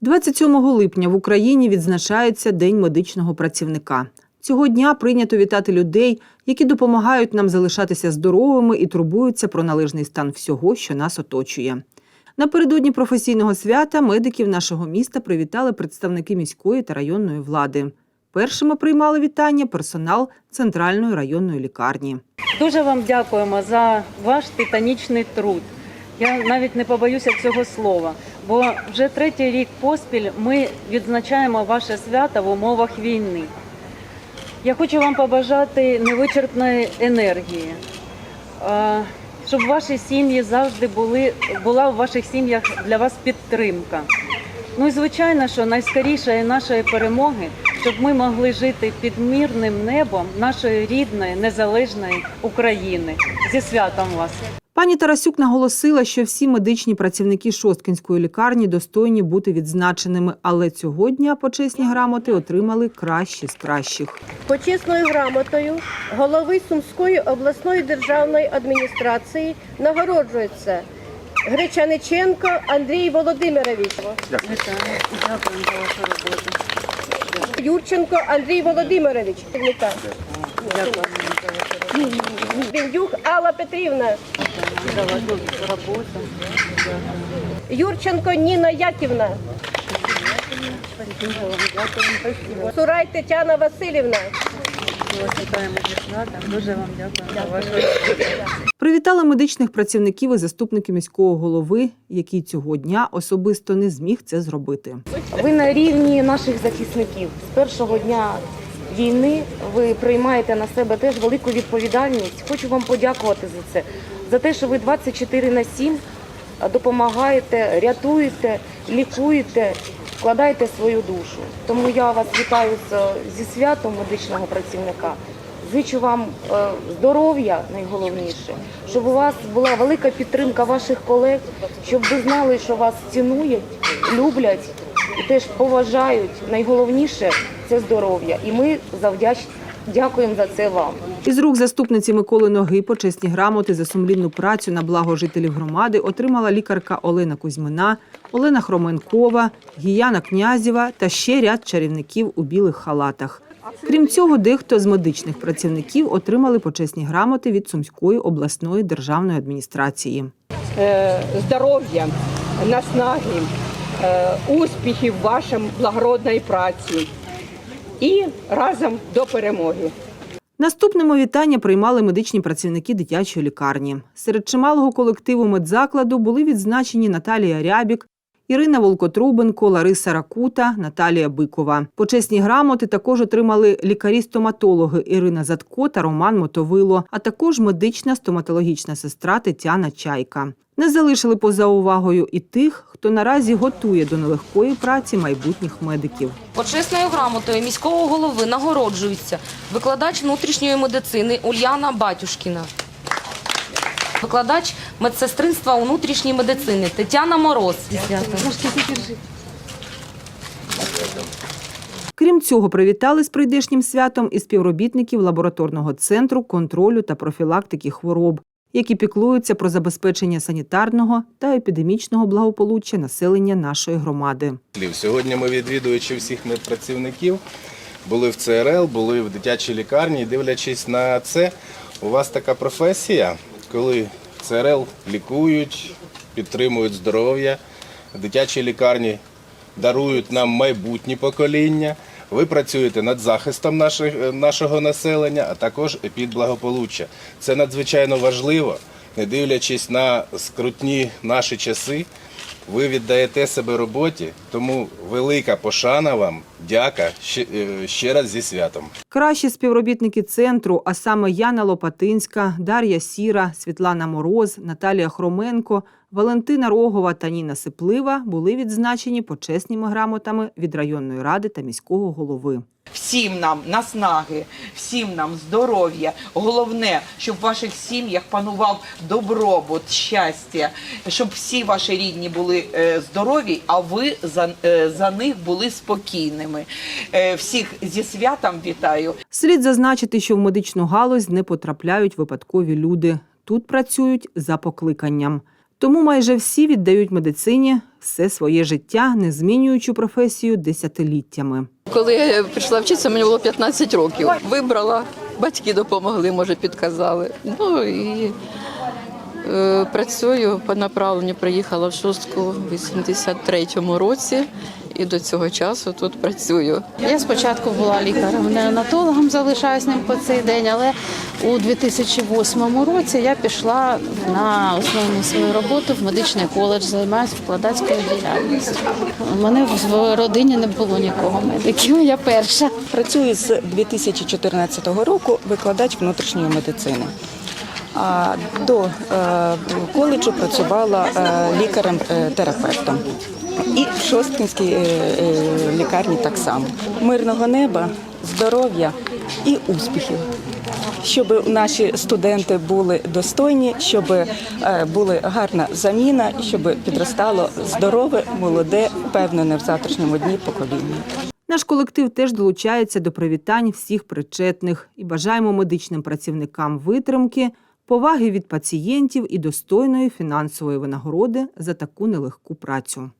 27 липня в Україні відзначається День медичного працівника. Цього дня прийнято вітати людей, які допомагають нам залишатися здоровими і турбуються про належний стан всього, що нас оточує. Напередодні професійного свята медиків нашого міста привітали представники міської та районної влади. Першими приймали вітання персонал центральної районної лікарні. Дуже вам дякуємо за ваш титанічний труд. Я навіть не побоюся цього слова, бо вже третій рік поспіль ми відзначаємо ваше свято в умовах війни. Я хочу вам побажати невичерпної енергії, щоб ваші сім'ї завжди були, була в ваших сім'ях для вас підтримка. Ну і звичайно, що найскорішої нашої перемоги, щоб ми могли жити під мирним небом нашої рідної незалежної України. Зі святом вас! Пані Тарасюк наголосила, що всі медичні працівники Шосткінської лікарні достойні бути відзначеними, але цього дня почесні грамоти отримали кращі з кращих. Почесною грамотою голови Сумської обласної державної адміністрації нагороджується Гречаниченко Андрій Володимирович. Дякую за вашу роботу. Юрченко Андрій Володимирович, Вітаю. Дякую Бендюк Алла Петрівна. Юрченко Ніна Яківна. Сурай Тетяна Васильівна. Дуже вам дякую. Привітали медичних працівників і заступники міського голови, який цього дня особисто не зміг це зробити. Ви на рівні наших захисників. З першого дня війни ви приймаєте на себе теж велику відповідальність. Хочу вам подякувати за це, за те, що ви 24 на 7 допомагаєте, рятуєте, лікуєте, вкладаєте свою душу. Тому я вас вітаю зі святом медичного працівника. Зичу вам е, здоров'я найголовніше, щоб у вас була велика підтримка ваших колег, щоб ви знали, що вас цінують, люблять і теж поважають. Найголовніше це здоров'я. І ми завдяч дякуємо за це вам. Із рук заступниці Миколи Ноги почесні грамоти за сумлінну працю на благо жителів громади отримала лікарка Олена Кузьмина, Олена Хроменкова, Гіяна Князєва та ще ряд чарівників у білих халатах. Крім цього, дехто з медичних працівників отримали почесні грамоти від Сумської обласної державної адміністрації. е, здоров'я, наснаги, е, успіхів в вашому благородній праці і разом до перемоги. Наступними вітання приймали медичні працівники дитячої лікарні. Серед чималого колективу медзакладу були відзначені Наталія Рябік, Ірина Волкотрубенко, Лариса Ракута, Наталія Бикова. Почесні грамоти також отримали лікарі-стоматологи Ірина Задко та Роман Мотовило, а також медична стоматологічна сестра Тетяна Чайка. Не залишили поза увагою і тих, хто наразі готує до нелегкої праці майбутніх медиків. Почесною грамотою міського голови нагороджується викладач внутрішньої медицини Ульяна Батюшкіна. Викладач медсестринства внутрішньої медицини Тетяна Мороз. Крім цього, привітали з прийдешнім святом і співробітників лабораторного центру контролю та профілактики хвороб, які піклуються про забезпечення санітарного та епідемічного благополуччя населення нашої громади. Сьогодні ми, відвідуючи всіх медпрацівників, були в ЦРЛ, були в дитячій лікарні. Дивлячись на це, у вас така професія, коли ЦРЛ лікують, підтримують здоров'я, дитячі лікарні дарують нам майбутні покоління. Ви працюєте над захистом нашого населення, а також під благополуччя. Це надзвичайно важливо, не дивлячись на скрутні наші часи. Ви віддаєте себе роботі, тому велика пошана вам, дяка ще, е, ще раз зі святом. Кращі співробітники центру, а саме Яна Лопатинська, Дар'я Сіра, Світлана Мороз, Наталія Хроменко, Валентина Рогова та Ніна Сиплива були відзначені почесними грамотами від районної ради та міського голови. Всім нам наснаги, всім нам здоров'я. Головне, щоб в ваших сім'ях панував добробут, щастя, щоб всі ваші рідні були е, здорові, а ви за, е, за них були спокійними. Е, всіх зі святом вітаю. Слід зазначити, що в медичну галузь не потрапляють випадкові люди. Тут працюють за покликанням. Тому майже всі віддають медицині все своє життя, не змінюючи професію десятиліттями. Коли я прийшла вчитися, мені було 15 років. Вибрала, батьки допомогли, може, підказали. Ну і е, працюю по направленню, приїхала в шостку в 83-му році і до цього часу тут працюю. Я спочатку була лікарем-неонатологом, залишаюсь ним по цей день, але у 2008 році я пішла на основну свою роботу в медичний коледж, займаюся вкладацькою діяльністю. У мене в родині не було нікого медиків, я перша. Працюю з 2014 року викладач внутрішньої медицини. А до е, коледжу працювала е, лікарем-терапевтом. І в Шосткінській е, е, лікарні так само. Мирного неба, здоров'я і успіхів. Щоб наші студенти були достойні, щоб е, була гарна заміна, щоб підростало здорове, молоде, впевнене в завтрашньому дні покоління. Наш колектив теж долучається до привітань всіх причетних і бажаємо медичним працівникам витримки, поваги від пацієнтів і достойної фінансової винагороди за таку нелегку працю.